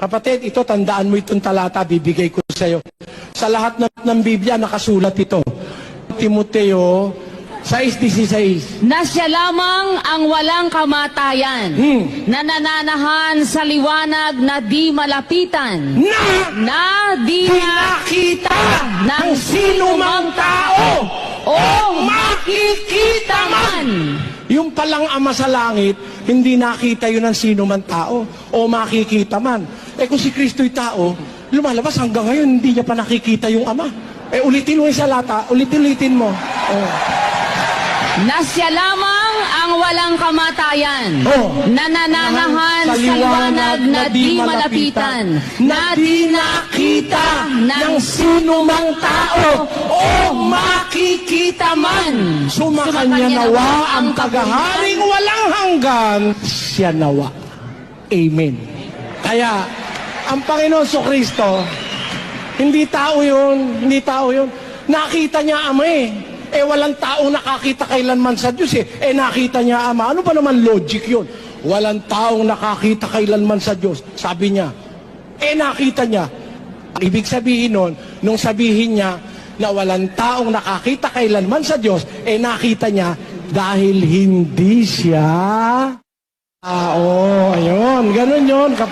Kapatid, ito tandaan mo itong talata, bibigay ko sa iyo. Sa lahat ng, ng Biblia, nakasulat ito. Timoteo 6.16 Na siya lamang ang walang kamatayan, Hmm. na nananahan sa liwanag na di malapitan, Na na di pinakita ng sino mang tao o makikita man. Yung palang ama sa langit, hindi nakita yun ng sino man tao o makikita man. Eh kung si Kristo'y tao, lumalabas hanggang ngayon, hindi niya pa nakikita yung ama. Eh ulitin mo yung salata, ulitin-ulitin mo. Oh. na siya lamang ang walang kamatayan, Oh. na nananahan sa liwanag na di malapitan, na di nakita ng sino mang tao o makikita man. Sumakanya nawa ang tagaharing walang hanggan, siya nawa. Amen. Kaya, ang Panginoon so Kristo, hindi tao yun, hindi tao yun. Nakita niya ama eh. Eh walang taong nakakita kailanman sa Diyos eh. Eh nakita niya ama. Ano ba naman logic yun? Walang taong nakakita kailanman sa Diyos. Sabi niya. Eh nakita niya. Ibig sabihin nun, nung sabihin niya na walang taong nakakita kailanman sa Diyos, eh nakita niya dahil hindi siya oo, ayun. Ganun yun. Kapag